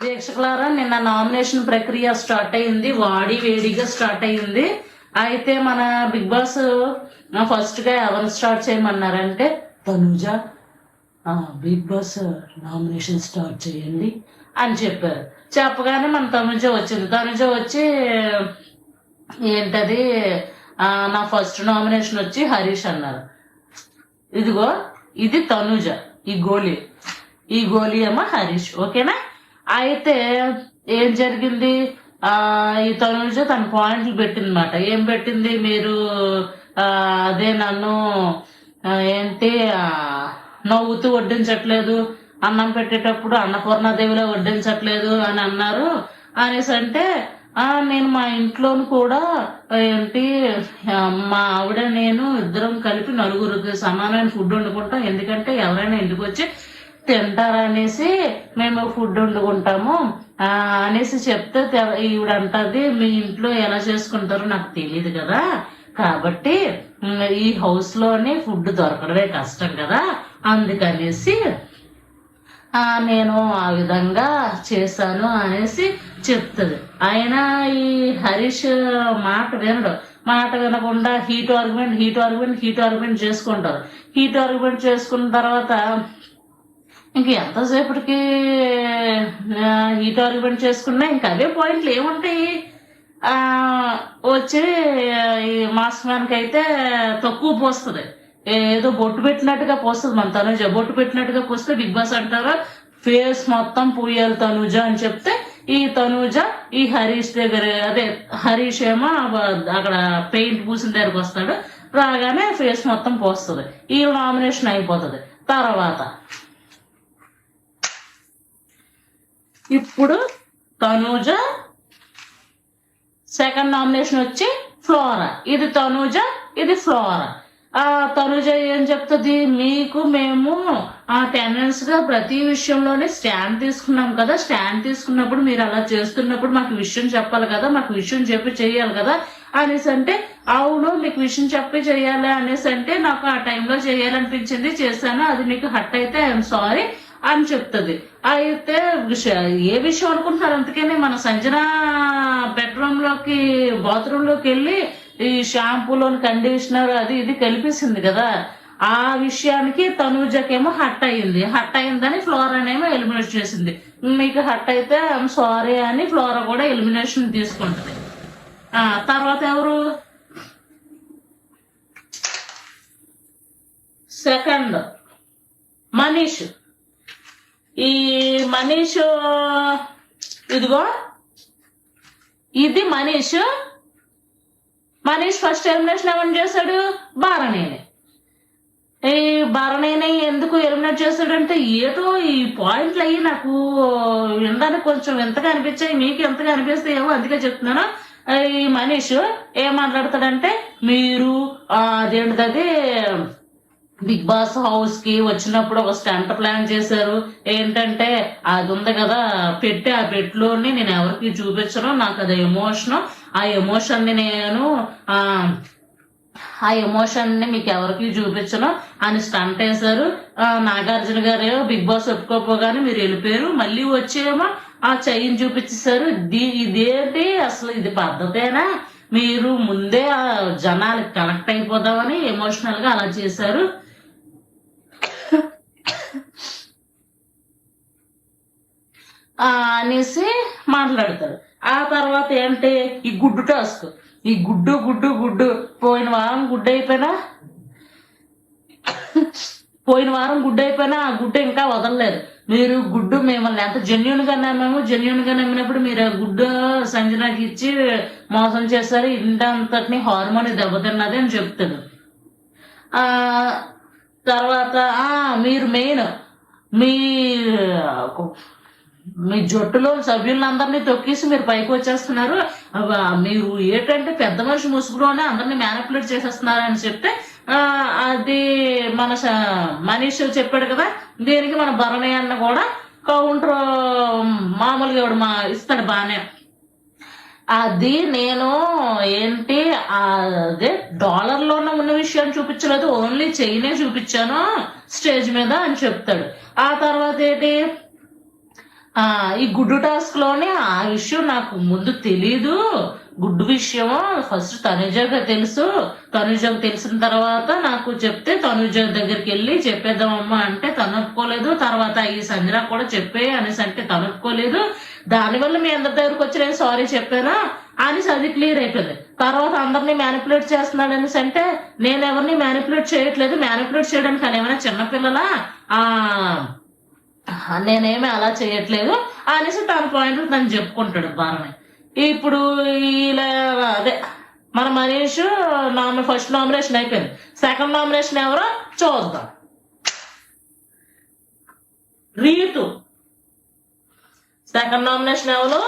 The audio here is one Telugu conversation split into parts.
ప్రేక్షకులారా నిన్న నామినేషన్ ప్రక్రియ స్టార్ట్ అయింది వాడి వేడిగా స్టార్ట్ అయింది. అయితే మన బిగ్ బాస్ ఫస్ట్గా ఎవరు start చేయమన్నారంటే Tanuja. Big boss nomination start చేయండి అని చెప్పారు. చెప్పగానే మన తనుజ వచ్చింది. తనుజ వచ్చి ఏంటది? నా ఫస్ట్ నామినేషన్ వచ్చి హరీష్ అన్నారు. ఇదిగో ఇది తనుజ. ఈ గోలీ. ఈ గోలీ ఏమో హరీష్. ఓకేనా? అయితే ఏం జరిగింది? ఆ ఈ తనుజ తన పాయింట్లు పెట్టిందన్నమాట. ఏం పెట్టింది? మీరు అదే నన్ను ఏంటి నవ్వుతూ వడ్డించట్లేదు. అన్నం పెట్టేటప్పుడు అన్నపూర్ణాదేవిలో వడ్డించట్లేదు అని అన్నారు. అనేసి అంటే ఆ నేను మా ఇంట్లోను కూడా ఏంటి మా ఆవిడ నేను ఇద్దరం కలిపి నలుగురికి సమానమైన ఫుడ్ వండుకుంటాం. ఎందుకంటే ఎవరైనా ఇంటికి వచ్చి తింటారనేసి మేము ఫుడ్ వండుకుంటాము. అనేసి చెప్తే తె- ఈవిడ అంటది మీ ఇంట్లో ఎలా చేసుకుంటారో నాకు తెలియదు కదా. కాబట్టి ఈ హౌస్లోనే ఫుడ్ దొరకడమే కష్టం కదా. అందుకనేసి ఆ నేను ఆ విధంగా చేశాను అనేసి చెప్తుంది. ఆయన ఈ హరీష్ మాట వినడు. మాట వినకుండా heat argument heat argument heat argument చేసుకుంటారు. హీట్ ఆర్గ్యుమెంట్ చేసుకున్న తర్వాత ఇంక ఎంతసేపటికి హీట్ ఆర్గ్యుమెంట్ చేసుకున్నా ఇంకా అవే పాయింట్లు ఏముంటాయి? ఆ, వచ్చి ఈ మాస్ మ్యాన్కి అయితే తక్కువ పోస్తుంది. ఏదో బొట్టు పెట్టినట్టుగా పోస్తుంది. మన తనుజ బొట్టు పెట్టినట్టుగా పోస్తే బిగ్ బాస్ అంటారు? ఫేస్ మొత్తం పూయాలి తనుజ అని చెప్తే ఈ తనుజ ఈ హరీష్ దగ్గర అదే హరీష్ ఏమో అక్కడ పెయింట్ పూసిన దగ్గరకు వస్తాడు. రాగానే ఫేస్ మొత్తం పోస్తుంది. ఈ నామినేషన్ అయిపోతుంది. తర్వాత ఇప్పుడు తనూజ సెకండ్ నామినేషన్ వచ్చి ఫ్లోరా. ఇది తనూజ ఇది ఫ్లోరా. ఆ తనుజ ఏం చెప్తుంది? మీకు మేము ఆ టెండెన్స్గా ప్రతి విషయంలోనే స్టాండ్ తీసుకున్నాం కదా. స్టాండ్ తీసుకున్నప్పుడు మీరు అలా చేస్తున్నప్పుడు మాకు విషయం చెప్పాలి కదా. మాకు విషయం చెప్పి చేయాలి కదా. అనేసి అంటే అవును మీకు విషయం చెప్పి చేయాలి అనేసి అంటే నాకు ఆ టైంలో చేయాలనిపించింది చేశాను. అది మీకు హట్ అయితే ఐఎమ్ సారీ అని చెప్తుంది. అయితే ఏ విషయం అనుకుంటున్నారు? అందుకని మన సంజన బెడ్రూమ్లోకి బాత్రూమ్లోకి వెళ్ళి ఈ షాంపూలోని కండిషనర్ అది ఇది కలిపేసింది కదా. ఆ విషయానికి తనూజకేమో హట్ అయింది హట్ అయిందని ఫ్లోరా ఏమో ఎలిమినేట్ చేసింది. మీకు హట్ అయితే ఐఎమ్ సారీ అని ఫ్లోరా కూడా ఎలిమినేషన్ తీసుకుంటుంది. ఆ తర్వాత ఎవరు? సెకండ్. మనీష్. ఈ మనీష్ ఇదిగో. ఇది మనీష్. మనీష్ ఫస్ట్ ఎలిమినేషన్ ఏమని చేశాడు? బారణేని ఈ భరణిని ఎందుకు ఎలిమినేట్ చేశాడంటే ఏదో ఈ పాయింట్లు అయ్యి నాకు వినడానికి కొంచెం ఎంతగా అనిపించాయి మీకు ఎంతగా అనిపిస్తే ఏమో అందుకే చెప్తున్నాను. ఈ మనీష్ ఏం మాట్లాడతాడంటే మీరు అదేంటిది బిగ్ బాస్ హౌస్కి వచ్చినప్పుడు ఒక స్టంట్ ప్లాన్ చేశారు. ఏంటంటే అది ఉంది కదా పెట్టి ఆ పెట్టులోని నేను ఎవరికి చూపించను నాకు అది ఎమోషన్. ఆ ఎమోషన్ని నేను ఆ ఆ ఎమోషన్ని మీకు ఎవరికి చూపించను అని స్టంట్ వేశారు. నాగార్జున గారు బిగ్ బాస్ ఒప్పుకోపోగానే మీరు వెళ్ళిపోయారు. మళ్ళీ వచ్చేమో ఆ చైన్ చూపించేశారు. ఇది ఇదేంటి? అసలు ఇది పద్ధతేనా? మీరు ముందే ఆ కనెక్ట్ అయిపోదామని ఎమోషనల్గా అలా చేశారు. అనేసి మాట్లాడతారు ఆ తర్వాత ఏంటి? ఈ గుడ్డు టాస్క్. ఈ గుడ్డు గుడ్డు గుడ్డు. పోయిన వారం గుడ్డు అయిపోయినా? పోయిన వారం గుడ్డు అయిపోయినా ఆ గుడ్డు ఇంకా వదలలేదు. మీరు గుడ్డు మిమ్మల్ని ఎంత జెన్యున్గా నమ్మాము జెన్యున్గా నమ్మినప్పుడు మీరు ఆ గుడ్డు సంజనాకి ఇచ్చి మోసం చేశారు. ఇంటంతటిని హార్మోన్ దెబ్బతిన్నది అని చెప్తాడు. ఆ తర్వాత ఆ మీరు మెయిన్ మీ మీ జట్టులో సభ్యులందరినీ తొక్కేసి మీరు పైకి వచ్చేస్తున్నారు. మీరు ఏంటంటే పెద్ద మనిషి ముసుగులోనే అందరినీ మేనిపులేట్ చేసేస్తున్నారు అని చెప్తే అది మన మనీష్ చెప్పాడు కదా దీనికి మన భరణి అన్న కూడా కౌంటర్ మామూలుగా ఇవాడు మా ఇస్తాడు బానే. అది నేను ఏంటి అదే డాలర్లోనే ఉన్న విషయాన్ని చూపించలేదు ఓన్లీ చైనే చూపించాను స్టేజ్ మీద అని చెప్తాడు. ఆ తర్వాత ఏంటి ఈ గుడ్డు టాస్క్లోనే ఆ విషయం నాకు ముందు తెలీదు. గుడ్డు విషయం ఫస్ట్ తనుజగా తెలుసు. తనుజకు తెలిసిన తర్వాత నాకు చెప్తే తనుజ దగ్గరికి వెళ్ళి చెప్పేద్దామమ్మా అంటే తనుకోలేదు తర్వాత ఈ సంజన కూడా చెప్పే అనేసి అంటే తనుకోలేదు దానివల్ల మీ అందరి దగ్గరకు వచ్చి నేను సారీ చెప్పానా? అనేసి అది క్లియర్ అయిపోయింది. తర్వాత అందరినీ మ్యానిపులేట్ చేస్తున్నాడు అనేసి అంటే నేను ఎవరిని మ్యానిపులేట్ చేయట్లేదు. మ్యానిపులేట్ చేయడానికి అని ఏమైనా చిన్నపిల్లలా ఆ నేనేమి అలా చేయట్లేదు. అనేసి తన పాయింట్ తను చెప్పుకుంటాడు బాగానే ఇప్పుడు ఇలా అదే మన మనీష్ నామి ఫస్ట్ నామినేషన్ అయిపోయింది. సెకండ్ నామినేషన్ ఎవరో? చూద్దాం రీతు. సెకండ్ నామినేషన్ ఎవరు?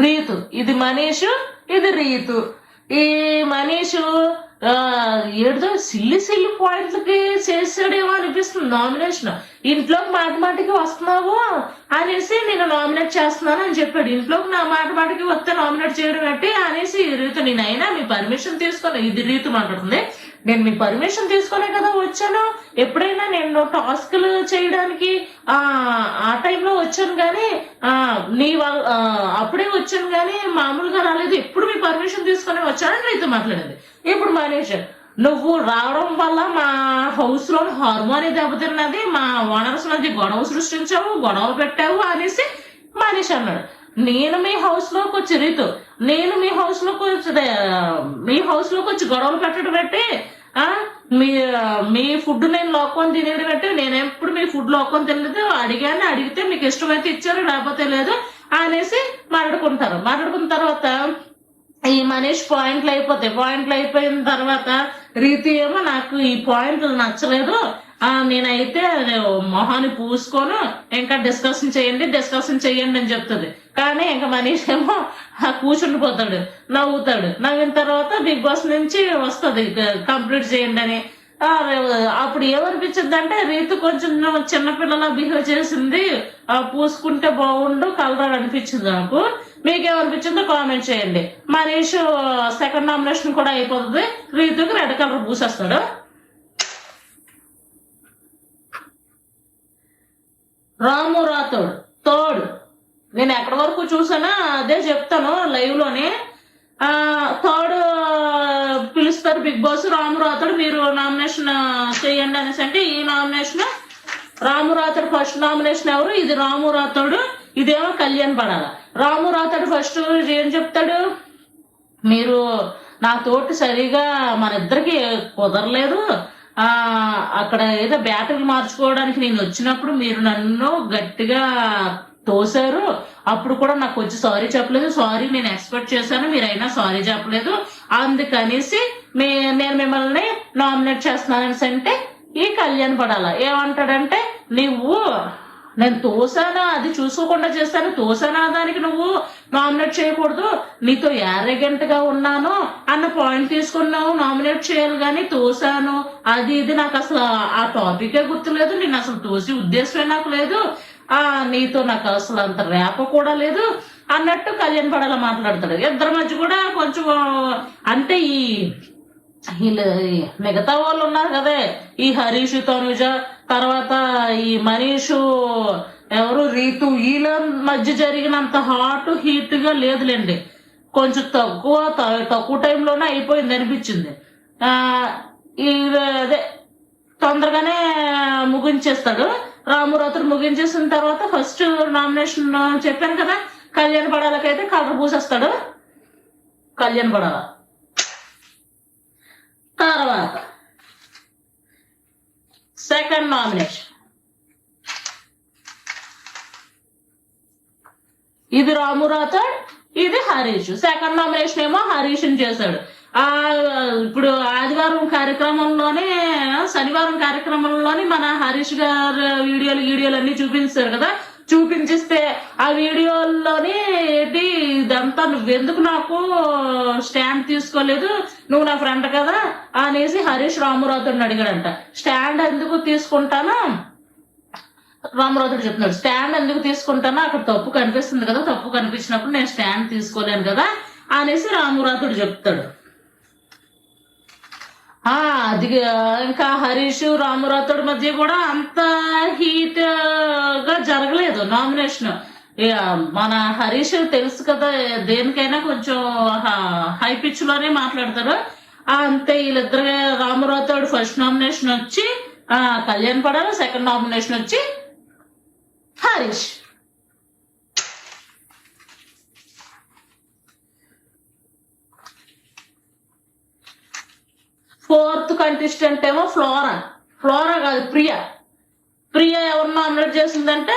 రీతు. ఇది మనీష్ ఇది రీతు. ఈ మనీషు ఏదో సిల్లి సిల్లి పాయింట్లకి చేసాడేమో అనిపిస్తుంది నామినేషన్. ఇంట్లోకి మాట మాటికి వస్తున్నావు అనేసి నేను నామినేట్ చేస్తున్నాను అని చెప్పాడు. ఇంట్లోకి నా మాట మాటికి వస్తే నామినేట్ చేయడం అంటే అనేసి రీతు నేనైనా మీ పర్మిషన్ తీసుకొని ఇది రీతు మాట్లాడుతుంది. నేను మీ పర్మిషన్ తీసుకునే కదా వచ్చాను. ఎప్పుడైనా నేను టాస్క్లు చేయడానికి ఆ ఆ టైంలో వచ్చాను కానీ ఆ నీ అప్పుడే వచ్చాను కానీ మామూలుగా రాలేదు. ఎప్పుడు మీ పర్మిషన్ తీసుకునే వచ్చానని రైతు మాట్లాడింది. ఇప్పుడు మనీష్ నువ్వు రావడం వల్ల మా హౌస్లో హార్మోని దెబ్బతిన్నది మా ఓనర్స్ మధ్య గొడవ సృష్టించావు గొడవ పెట్టావు అనేసి మనీష్ అన్నాడు. నేను మీ హౌస్లోకి వచ్చి రీతు నేను మీ హౌస్లోకి వచ్చి మీ హౌస్లోకి వచ్చి గొడవలు పెట్టడం పెట్టి ఆ? మీ మీ ఫుడ్ నేను లోకొని తినేది కట్టి నేను ఎప్పుడు మీ ఫుడ్ లోకొని తినలేదు అడిగాను అడిగితే మీకు ఇష్టమైతే ఇచ్చారు లేకపోతే లేదు అనేసి మాట్లాడుకుంటారు. మాట్లాడుకున్న తర్వాత ఈ మనిషి పాయింట్లు అయిపోతాయి. పాయింట్లు అయిపోయిన తర్వాత రీతి ఏమో నాకు ఈ పాయింట్లు నచ్చలేదు. ఆ నేనైతే మొహాన్ని పూసుకోను. ఇంకా డిస్కషన్ చేయండి డిస్కషన్ చేయండి అని చెప్తుంది. కానీ ఇంకా మనీష్ ఏమో ఆ నవ్వుతాడు. నవ్విన తర్వాత బిగ్ బాస్ నుంచి వస్తుంది కంప్లీట్ చేయండి అని. అప్పుడు ఏమనిపించింది అంటే రీతి కొంచెం చిన్నపిల్లలా బిహేవ్ చేసింది. ఆ పూసుకుంటే బాగుండు కలరాడు అనిపించింది నాకు. మీకేమనిపించిందో కామెంట్ చేయండి. మనీష్ సెకండ్ నామినేషన్ కూడా అయిపోతుంది. రీతుకి రెడ్ కలర్ పూసేస్తాడు. రాము రాతోడు తోడు. నేను ఎక్కడి వరకు చూసానా అదే చెప్తాను లైవ్లోనే థర్డ్ పిలుస్తారు బిగ్ బాస్ రాము రాతోడు మీరు నామినేషన్ చేయండి అనేసి అంటే ఈ nomination Ramu Rathod first nomination ఎవరు? ఇది రాము రాతోడు ఇదేమో కళ్యాణ్ పడాల రాము రాతాడు ఫస్ట్ ఏం చెప్తాడు? మీరు నా తోటి సరిగా మన ఇద్దరికి కుదరలేదు. ఆ అక్కడ ఏదో బ్యాటరీ మార్చుకోవడానికి నేను వచ్చినప్పుడు మీరు నన్ను గట్టిగా తోసారు అప్పుడు కూడా నాకు వచ్చి సారీ చెప్పలేదు. సారీ నేను ఎక్స్పెక్ట్ చేశాను. మీరైనా సారీ చెప్పలేదు. అందుకనేసి మీ నేను మిమ్మల్ని నామినేట్ చేస్తున్నాను అంటే ఈ కళ్యాణ్ పడాల? ఏమంటాడంటే నువ్వు నేను తోసానా అది చూసుకోకుండా చేస్తాను తోసానా దానికి నువ్వు నామినేట్ చేయకూడదు. నీతో యారగెంట్గా ఉన్నాను అన్న పాయింట్ తీసుకున్నావు నామినేట్ చేయాలి కానీ తోసాను. అది ఇది నాకు అసలు ఆ టాపికే గుర్తులేదు. నేను అసలు తోసి ఉద్దేశమే నాకు లేదు. ఆ నీతో నాకు అసలు అంత రేప కూడా లేదు. అన్నట్టు కళ్యాణ్ పడాల మాట్లాడతాడు. ఇద్దరి మధ్య కూడా కొంచెం అంటే ఈ వీళ్ళు మిగతా వాళ్ళు ఉన్నారు కదే. ఈ హరీష్ తనుజ తర్వాత ఈ మనీషు ఎవరు? రీతు. వీళ్ళ మధ్య జరిగినంత హాట్ హీట్గా లేదులేండి. కొంచెం తక్కువ త- తక్కువ టైంలోనే అయిపోయింది అనిపించింది. ఆ అదే తొందరగానే ముగించేస్తాడు. రామురాత్రి ముగించేసిన తర్వాత ఫస్ట్ నామినేషన్ చెప్పాను కదా కళ్యాణ పడాలకైతే కలర్ పూసేస్తాడు. కళ్యాణ్ పడాల? తర్వాత సెకండ్ నామినేషన్. ఇది రాము ఇది హరీష్. సెకండ్ నామినేషన్ ఏమో హరీష్ చేశాడు. ఆ ఇప్పుడు ఆదివారం కార్యక్రమంలోనే శనివారం కార్యక్రమంలోనే మన హరీష్ గారు వీడియోలు వీడియోలు అన్ని చూపించారు కదా. చూపించిస్తే ఆ వీడియోల్లోని ఏంటి ఇదంతా నువ్వెందుకు నాకు స్టాండ్ తీసుకోలేదు? నువ్వు నా ఫ్రెండ్ కదా అనేసి హరీష్ రామురాతుడిని అడిగాడంట. స్టాండ్ ఎందుకు తీసుకుంటానా? రామరాజుడు చెప్తున్నాడు స్టాండ్ ఎందుకు తీసుకుంటానా? అక్కడ తప్పు కనిపిస్తుంది కదా తప్పు కనిపించినప్పుడు నేను స్టాండ్ తీసుకోలేను కదా అనేసి రామరాజుడు చెప్తాడు. అది ఇంకా హరీష్ రామరాథోడ్ మధ్య కూడా అంత హీట్గా జరగలేదు నామినేషన్. ఇక మన హరీష్ తెలుసు కదా దేనికైనా కొంచెం హై పిచ్లోనే మాట్లాడతారు. అంతే వీళ్ళిద్దరు రామరాథోడ్ ఫస్ట్ నామినేషన్ వచ్చి ఆ కళ్యాణ్ పడాలి సెకండ్ నామినేషన్ వచ్చి హరీష్. ఫోర్త్ కంటెస్టెంట్ ఏమో ఫ్లోరా. ఫ్లోరా కాదు ప్రియా. ప్రియా ఎవరు నామినేట్ చేసిందంటే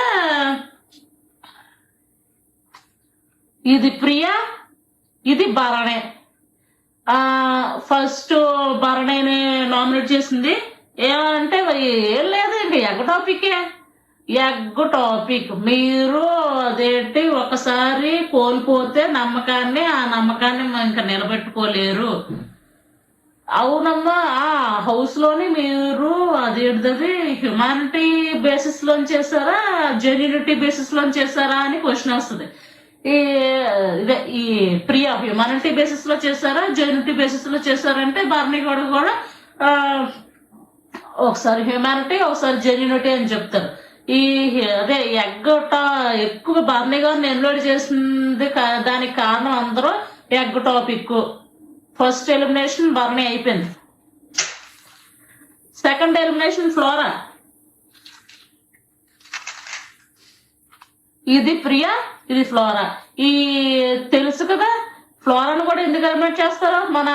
ఇది ప్రియా ఇది భరణే. ఫస్ట్ భరణేని నామినేట్ చేసింది. ఏమంటే ఏం లేదు ఇంక ఎగ్గ టాపికే. ఎగ్గ టాపిక్. మీరు అదేంటి ఒకసారి కోల్పోతే నమ్మకాన్ని ఆ నమ్మకాన్ని ఇంకా నిలబెట్టుకోలేరు. అవునమ్మా ఆ హౌస్లోని మీరు అదేంటిది హ్యుమానిటీ బేసిస్లో చేస్తారా జెన్యునిటీ బేసిస్లో చేస్తారా అని క్వశ్చన్ వస్తుంది. ఈ ఇదే ఈ ప్రియా హ్యుమానిటీ బేసిస్లో చేస్తారా జెన్యునిటీ బేసిస్లో చేస్తారంటే భరణి గౌడ్ కూడా ఒకసారి హ్యుమానిటీ ఒకసారి జెన్యునిటీ అని చెప్తారు. ఈ అదే ఎగ్గట ఎక్కువ భరణి గౌడ్ ఎన్లోడ్ చేసింది కా- దానికి కారణం అందరూ ఎగ్ టాపిక్ ఫస్ట్ ఎలిమినేషన్ బర్నీ అయిపోయింది. సెకండ్ ఎలిమినేషన్ ఫ్లోరా ఇది ప్రియా ఇది ఫ్లోరా ఈ తెలుసు కదా ఫ్లోరాను కూడా ఎందుకు ఎలిమినేట్ చేస్తారో? మన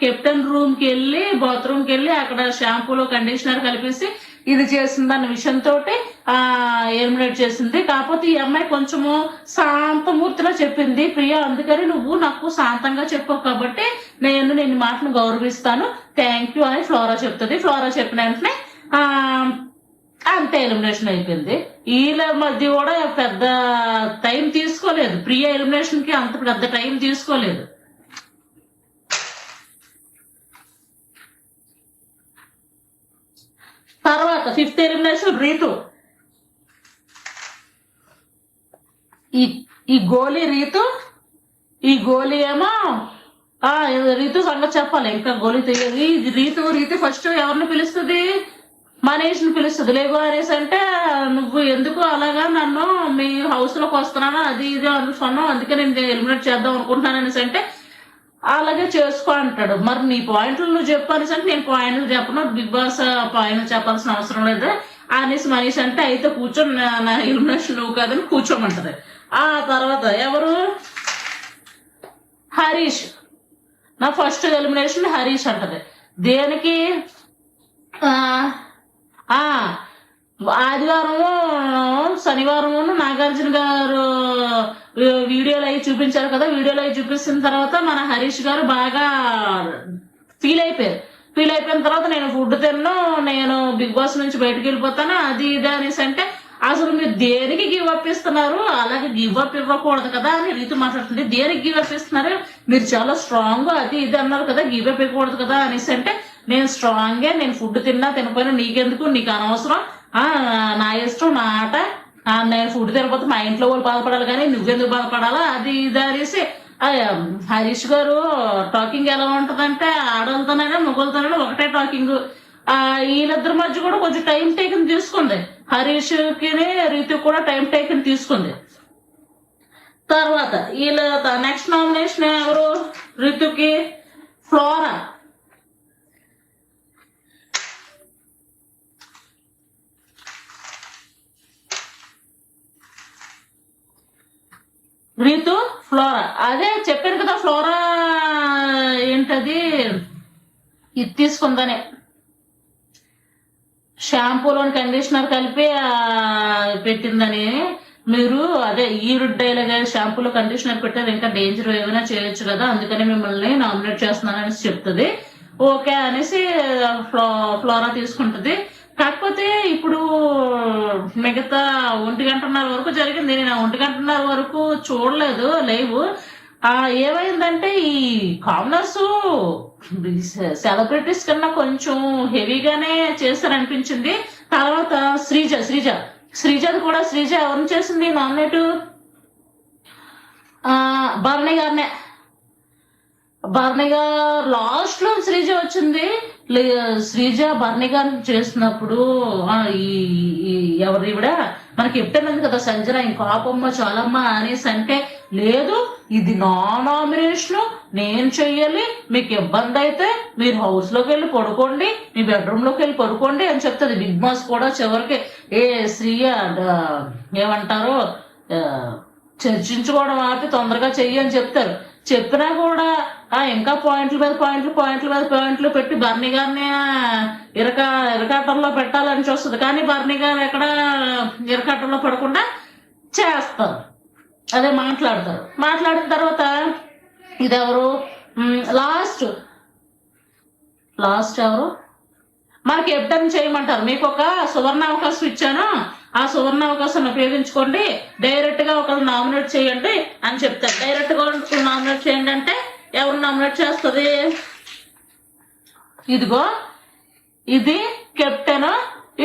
కెప్టెన్ రూమ్కి వెళ్ళి బాత్రూమ్కి వెళ్ళి అక్కడ షాంపూలో కండిషనర్ కలిపేసి ఇది చేసిందన్న విషయంతో ఎలిమినేట్ చేసింది. కాకపోతే ఈ అమ్మాయి కొంచెము శాంతమూర్తిలో చెప్పింది. ప్రియా అందుకని నువ్వు నాకు శాంతంగా చెప్పవు కాబట్టి నేను నేను మాటను గౌరవిస్తాను. థ్యాంక్ యూ అని ఫ్లోరా చెప్తుంది. ఫ్లోరా చెప్పిన వెంటనే అంతే ఎలిమినేషన్ అయిపోయింది. వీళ్ళ మధ్య కూడా పెద్ద టైం తీసుకోలేదు. ప్రియ ఎలిమినేషన్కి అంత పెద్ద టైం తీసుకోలేదు. తర్వాత ఫిఫ్త్ ఎలిమినేషన్ రీతు. ఈ ఈ గోలీ రీతు ఈ గోలీ ఏమో ఆ రీతు సంగతి చెప్పాలి. ఇంకా గోలీ తెలియదు. ఈ రీతు రీతు ఫస్ట్ ఎవరిని పిలుస్తుంది? మనీష్ని పిలుస్తుంది. లేవు అనేసి అంటే నువ్వు ఎందుకు అలాగా నన్ను మీ హౌస్లోకి వస్తున్నాను అది ఇది అనుకున్నాను అందుకే నేను ఎలిమినేట్ చేద్దాం అనుకుంటున్నాను అనేసి అంటే అలాగే చేసుకో అంటాడు. మరి నీ పాయింట్లు నువ్వు చెప్పు అనేసి అంటే నేను పాయింట్లు చెప్పను. బిగ్ బాస్ పాయింట్లు చెప్పాల్సిన అవసరం లేదు. అనేసి మనీష్ అంటే అయితే కూర్చొని నా- నా ఎలిమినేషన్ నువ్వు కాదని కూర్చోమంటది. ఆ తర్వాత ఎవరు? హరీష్. నా ఫస్ట్ ఎలిమినేషన్ హరీష్ అంటది. దేనికి? ఆదివారము శనివారము నాగార్జున గారు వీడియోలు అవి చూపించారు కదా వీడియోలు అవి చూపించిన తర్వాత మన హరీష్ గారు బాగా ఫీల్ అయిపోయారు. ఫీల్ అయిపోయిన తర్వాత నేను ఫుడ్ తిన్ను నేను బిగ్ బాస్ నుంచి బయటకు వెళ్ళిపోతాను అది ఇది అనేసి అంటే అసలు మీరు దేనికి గివ్ అప్ ఇస్తున్నారు? అలాగే గివ్ అప్ ఇవ్వకూడదు కదా అని రీతి మాట్లాడుతుంది. దేనికి గివ్ అప్ ఇస్తున్నారు? మీరు చాలా స్ట్రాంగ్ అది ఇది అన్నారు కదా గివ్ అప్ ఇవ్వకూడదు కదా అనేసి అంటే నేను స్ట్రాంగే నేను ఫుడ్ తిన్నా తినపోయినా నీకెందుకు? నీకు అనవసరం. నా ఇష్టం నా ఆట నేను ఫుడ్ తినకపోతే మా ఇంట్లో వాళ్ళు బాధపడాలి కానీ నువ్వెందుకు బాధపడాలా? అది ఇది అనేసి హరీష్ గారు టాకింగ్ ఎలా ఉంటదంటే ఆడవాళ్ళతోనైనా మొగలతోనైనా ఒకటే టాకింగ్ ఆ వీళ్ళిద్దరి మధ్య కూడా కొంచెం టైం టేకన్ తీసుకుంది. హరీష్కి కూడా టైం టేకన్ తీసుకుంది. తర్వాత వీళ్ళ నెక్స్ట్ నామినేషన్ ఎవరు? రితుకి. ఫ్లోరా. రీతు ఫ్లోరా. అదే చెప్పాను కదా ఫ్లోరా ఏంటది? ఇది తీసుకుందనే. షాంపూలోని కండిషనర్ కలిపి పెట్టిందని. మీరు అదే ఈ డైలాగ్ షాంపూలో కండిషనర్ పెట్టారు ఇంకా డేంజర్ ఏమైనా చేయొచ్చు కదా అందుకని మిమ్మల్ని నామినేట్ చేస్తున్నాను అనేసి చెప్తుంది. ఓకే అనేసి ఫ్లో ఫ్లోరా తీసుకుంటది. కాకపోతే ఇప్పుడు మిగతా ఒంటి గంటన్నర వరకు జరిగింది. నేను ఆ ఒంటి గంటన్నర వరకు చూడలేదు లైవ్. ఆ ఏమైందంటే ఈ కామనర్స్ సెలబ్రిటీస్ కన్నా కొంచెం హెవీగానే చేశారనిపించింది. తర్వాత శ్రీజ శ్రీజ శ్రీజది కూడా శ్రీజ ఎవరిని చేసింది? నామినేట్ భరణి గారినే. భరణి గారు లాస్ట్లో శ్రీజ వచ్చింది. లే- శ్రీజ భరణి గారు చేస్తున్నప్పుడు ఈ ఎవరు ఇవిడ మనకి ఎప్పుడైనా కదా సంజన ఇంకో ఆపమ్మ చాలమ్మ అనేసి అంటే లేదు ఇది నా నామినేషన్ నేను చెయ్యాలి. మీకు ఇబ్బంది అయితే మీరు హౌస్లోకి వెళ్ళి పడుకోండి. మీ బెడ్రూమ్లోకి వెళ్ళి పడుకోండి అని చెప్తుంది. బిగ్ బాస్ కూడా చివరికి ఏ శ్రీయ ఏమంటారు? చర్చించుకోవడం ఆపి తొందరగా చెయ్యి అని చెప్తారు. చెప్పినా కూడా ఇంకా పాయింట్ల మీద పాయింట్లు పాయింట్ల మీద పాయింట్లు పెట్టి బర్నీ గారిని ఇరక ఇరకాటంలో పెట్టాలని చూస్తుంది. కానీ బర్నీ గారు ఎక్కడ ఇరకాటంలో పడకుండా చేస్తారు. అదే మాట్లాడతారు. మాట్లాడిన తర్వాత ఇదెవరు? లాస్ట్. లాస్ట్ ఎవరు? మనకి ఎప్పుడైనా చేయమంటారు. మీకు ఒక సువర్ణ అవకాశం ఇచ్చాను. ఆ సువర్ణ అవకాశాన్ని ఉపయోగించుకోండి. డైరెక్ట్గా ఒకరు నామినేట్ చేయండి అని చెప్తారు. డైరెక్ట్గా నామినేట్ చేయండి అంటే ఎవరు నామినేట్ చేస్తుంది? ఇదిగో ఇది కెప్టెన్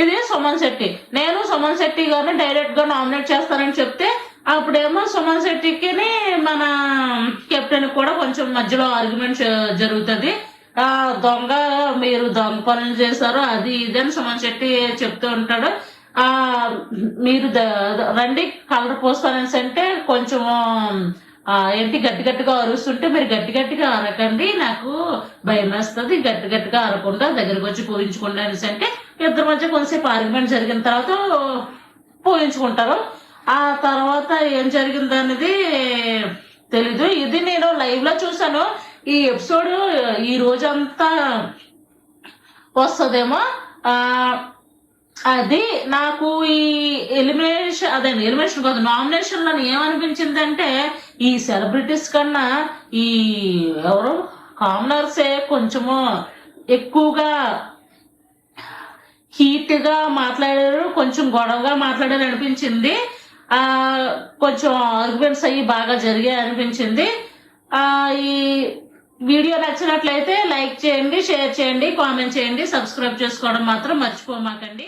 ఇది సుమన్ శెట్టి. నేను సుమన్ శెట్టి గారిని డైరెక్ట్గా నామినేట్ చేస్తానని చెప్తే అప్పుడేమో సుమన్ శెట్టికి మన కెప్టెన్ కూడా కొంచెం మధ్యలో ఆర్గ్యుమెంట్ జరుగుతుంది. ఆ దొంగ మీరు దొంగ పనులు చేశారు అది ఇది అని సుమన్ శెట్టి చెప్తూ ఉంటాడు. ఆ మీరు రండి కలర్ పోస్తానని అంటే కొంచెం ఏంటి గట్టి గట్టిగా అరుస్తుంటే మీరు గట్టి గట్టిగా అరకండి నాకు భయం వేస్తుంది. గట్టి గట్టిగా అరకుండా దగ్గరకు వచ్చి పూజించుకోండి అనేసి అంటే ఇద్దరి మధ్య కొంతసేపు ఆర్గ్యుమెంట్ జరిగిన తర్వాత పూజించుకుంటారు ఆ తర్వాత ఏం జరిగింది అనేది తెలీదు. ఇది నేను లైవ్లో చూసాను ఈ ఎపిసోడ్ ఈ రోజంతా వస్తుందేమో. ఆ అది నాకు ఈ ఎలిమినేషన్ అదే ఎలిమినేషన్ కాదు నామినేషన్లో ఏమనిపించింది అంటే ఈ సెలబ్రిటీస్ కన్నా ఈ ఎవరు? కామనర్సే కొంచెము ఎక్కువగా హీట్గా మాట్లాడారు కొంచెం గొడవగా మాట్లాడారు అనిపించింది. ఆ కొంచెం ఆర్గ్యుమెంట్స్ అయ్యి బాగా జరిగాయి అనిపించింది. ఆ ఈ వీడియో నచ్చినట్లయితే లైక్ చేయండి షేర్ చేయండి కామెంట్ చేయండి సబ్స్క్రైబ్ చేసుకోవడం మాత్రం మర్చిపోమాకండి.